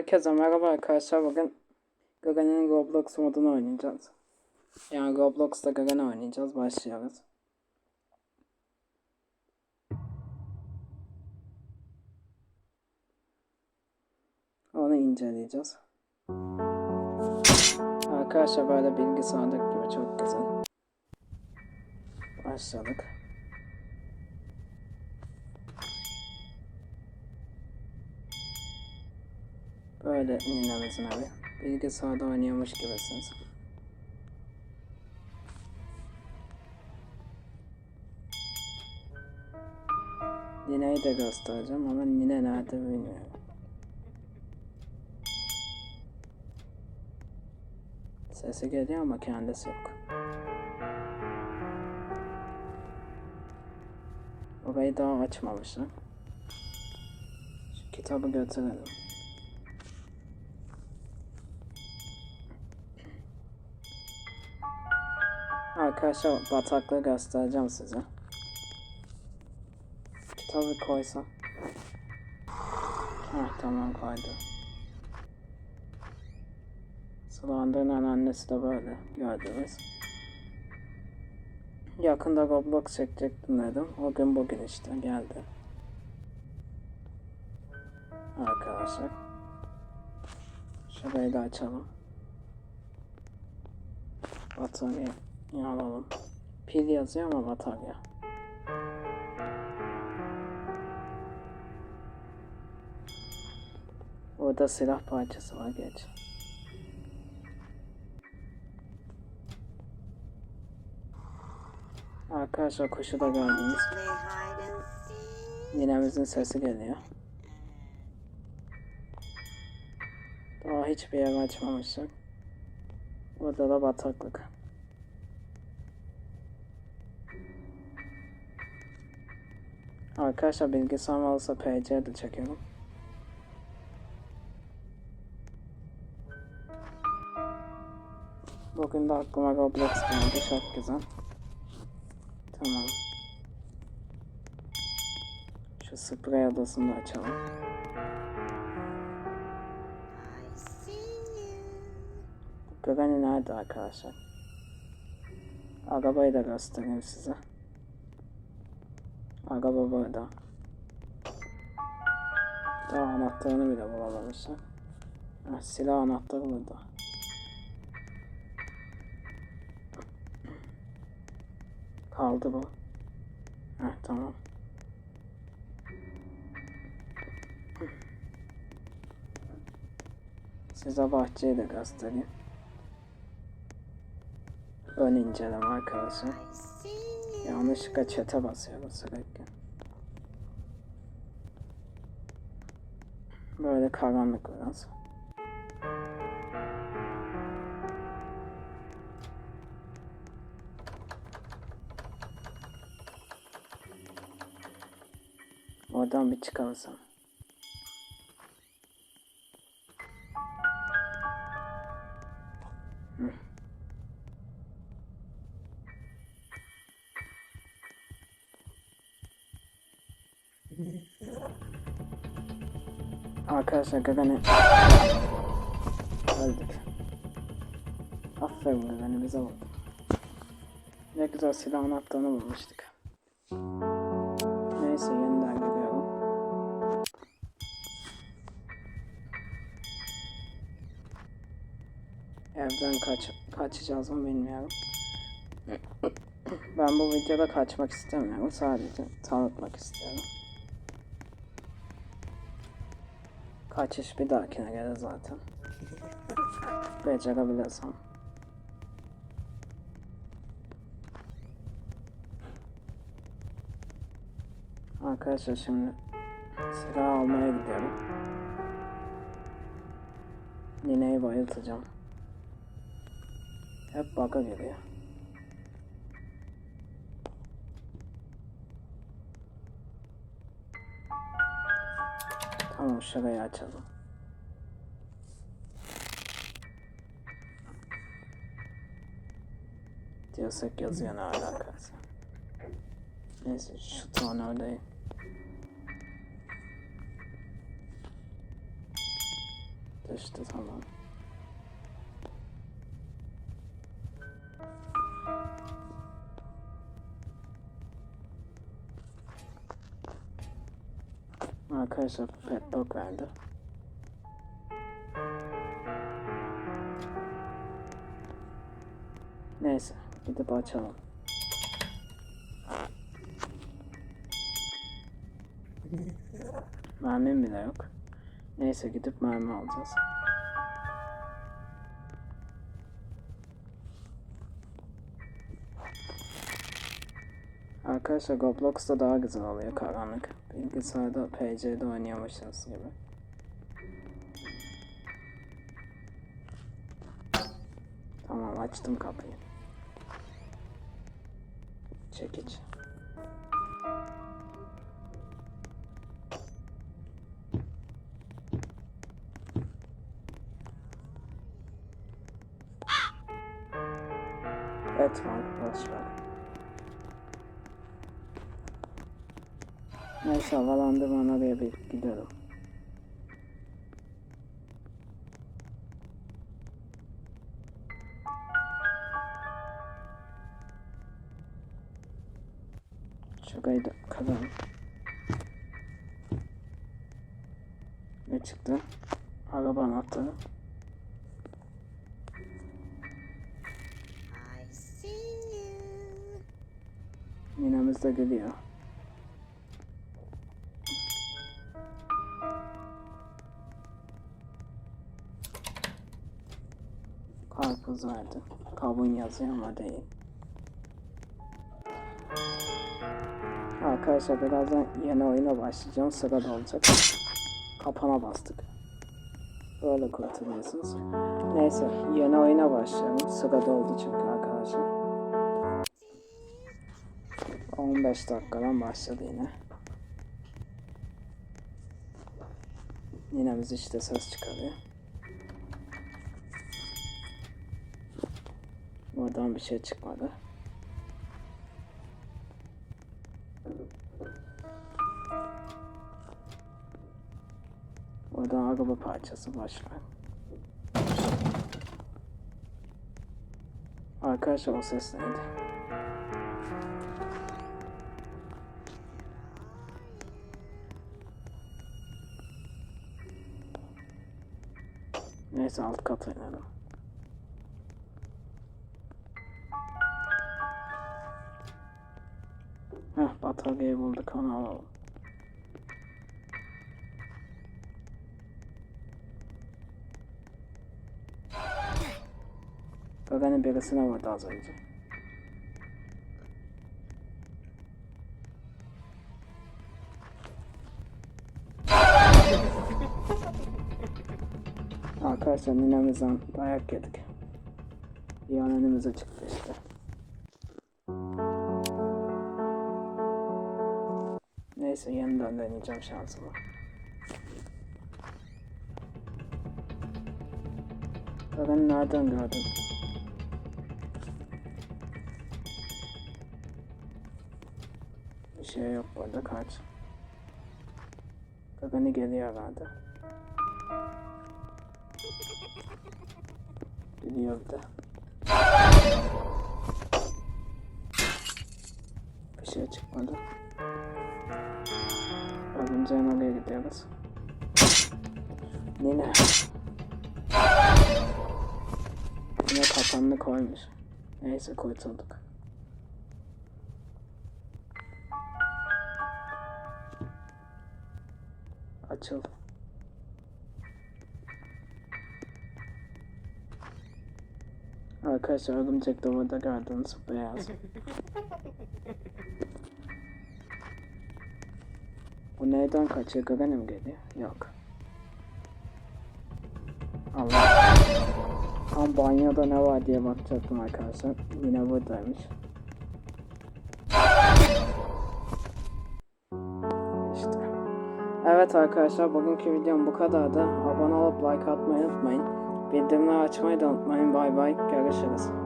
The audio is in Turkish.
Herkese merhaba arkadaşlar. Bugün Gagan'ın Roblox modunu oynayacağız. Yani Roblox'ta Gagan'ı oynayacağız. Başlıyoruz. Onu inceleyeceğiz. Arkadaşlar böyle bilgisayarlık gibi çok güzel. Başladık. Böyle ninemizin abi. Bilgisayarda oynuyormuş gibisiniz. Nineyi de göstereceğim ama nine nerede bilmiyorum. Sesi geliyor ama kendisi yok. Orayı daha açmamışlar. Şu kitabı götürelim. Arkadaşlar bataklığı göstereceğim size. Kitabı koysam. Heh tamam koydu. Slandır'ın annesi de böyle gördünüz. Yakında Roblox çekecektim dedim. O gün bugün işte geldi. Arkadaşlar. Şurayı da açalım. Batarya alalım. Pil yazıyor ama batarya. Orada silah parçası var geç. Arkadaşlar kuşu da gördünüz. Ninemizin sesi geliyor. Daha hiçbir yer açmamışlar. Burada da bataklık. Arkadaşlar bilgisayarım olsa PC de çekerim. Bugün de aklıma Roblox geldi. Çok güzel. Tamam. Şu sprey odasını da açalım. Granny nerede arkadaşlar? Arabayı da göstereyim size. Araba burada. Daha anahtarını bile bulamamışlar. Ha, silah anahtarı burada. Kaldı bu. Heh, tamam. Size bahçeyi de göstereyim. Ön inceleme arkadaşlar. Yanlışlıkla çete basıyoruz sürekli. Böyle karanlık biraz. Oradan bir çıkarsam. Arkadaşlar Gagani öldük. Aferin Gagani bize vurdu. Ne güzel silah anahtarını bulmuştuk. Neyse yeniden gidiyorum. Evden kaç kaçacağız mı bilmiyorum. Ben bu videoda kaçmak istemiyorum. Sadece tanıtmak istiyorum. Kaçış bir dahakine gelir zaten. Becerebilirsem. Arkadaşlar şimdi silah almaya gidiyorum. Nineyi bayıltacağım. Hep baka geliyor. Tamam şurayı açalım. Diyorsak yazıyor ne alakası. Neyse şu tornavidayı. Düştü tamam. Arkadaşlar pet dog verdi. Neyse gidip açalım. Mermim bile yok. Neyse gidip mermi alacağız. Arkadaşlar Roblox'ta daha güzel oluyor karanlık. Bilgisayarda PC'de oynuyormuşuz gibi. Tamam açtım kapıyı. Çekiç. Evet arkadaşlar. Neyse havalandım oraya bir gidelim. Şurayı da kazalım. Ne çıktı? Araba anahtarı. Ninemiz de geliyor. Karpuz verdi. Kavun yazıyor ama değil. Arkadaşlar birazdan yeni oyuna başlayacağım. Sırada olacak. Kapana bastık. Böyle kurtuluyorsunuz. Neyse yeni oyuna başlayalım. Sırada oldu çünkü arkadaşlar. 15 dakikadan başladı yine. Ninemiz işte ses çıkarıyor. Oradan bir şey çıkmadı. Oradan araba parçası başlar. Arkadaşlar o ses neydi? Neyse alt kata inelim. Bataryayı bulduk onu. Gagan'ın birisine vurdu az önce. Arkadaşlar ninemizden dayak yedik. Bir çıktı işte. Neyse yeniden deneyeceğim şansımı. Bakın nereden gördüm? Bir şey yok burada kaç. Gagani geliyor herhalde. Gidiyor bir. Bir şey çıkmadı. Örümceğin oraya gidiyoruz. Nine. Yine kapanını koymuş. Neyse kurtulduk. Açıl. Arkadaşlar örümcek de burada gördüğünüz beyaz. Bu neyden kaçıyor? Gagana mı geliyor? Yok. Allah. Tam banyoda ne var diye bakacaktım arkadaşlar. Yine buradaymış. İşte. Evet arkadaşlar bugünkü videom bu kadardı. Abone olup like atmayı unutmayın. Bildirimleri açmayı da unutmayın. Bay bay. Görüşürüz.